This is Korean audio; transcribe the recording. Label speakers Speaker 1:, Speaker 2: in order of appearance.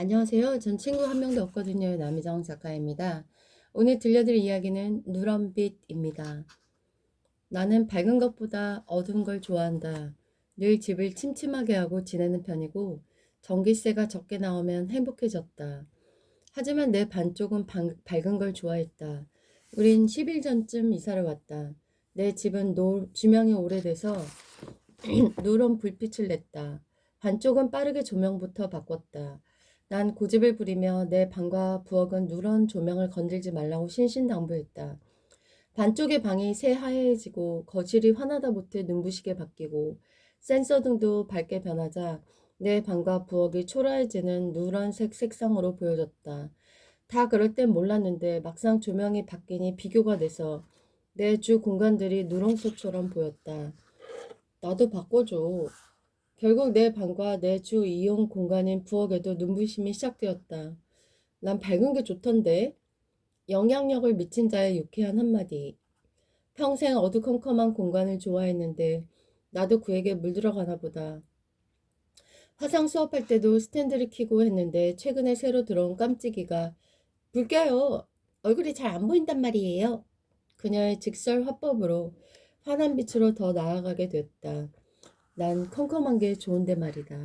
Speaker 1: 안녕하세요. 전 친구 한 명도 없거든요. 남희정 작가입니다. 오늘 들려드릴 이야기는 누런빛입니다. 나는 밝은 것보다 어두운 걸 좋아한다. 늘 집을 침침하게 하고 지내는 편이고 전기세가 적게 나오면 행복해졌다. 하지만 내 반쪽은 방- 밝은 걸 좋아했다. 우린 10일 전쯤 이사를 왔다. 내 집은 노, 주명이 오래돼서 누런 불빛을 냈다. 반쪽은 빠르게 조명부터 바꿨다. 난 고집을 부리며 내 방과 부엌은 누런 조명을 건들지 말라고 신신당부했다. 반쪽의 방이 새하얘지고 거실이 화나다 못해 눈부시게 바뀌고 센서 등도 밝게 변하자 내 방과 부엌이 초라해지는 누런색 색상으로 보여졌다. 다 그럴 땐 몰랐는데 막상 조명이 바뀌니 비교가 돼서 내 주 공간들이 누렁소처럼 보였다. 나도 바꿔줘. 결국 내 방과 내 주 이용 공간인 부엌에도 눈부심이 시작되었다. 난 밝은 게 좋던데. 영향력을 미친 자의 유쾌한 한마디. 평생 어두컴컴한 공간을 좋아했는데 나도 그에게 물들어가나 보다. 화상 수업할 때도 스탠드를 켜고 했는데 최근에 새로 들어온 깜찍이가 불 껴요. 얼굴이 잘 안 보인단 말이에요. 그녀의 직설 화법으로 환한 빛으로 더 나아가게 됐다. 난 컴컴한 게 좋은데 말이다.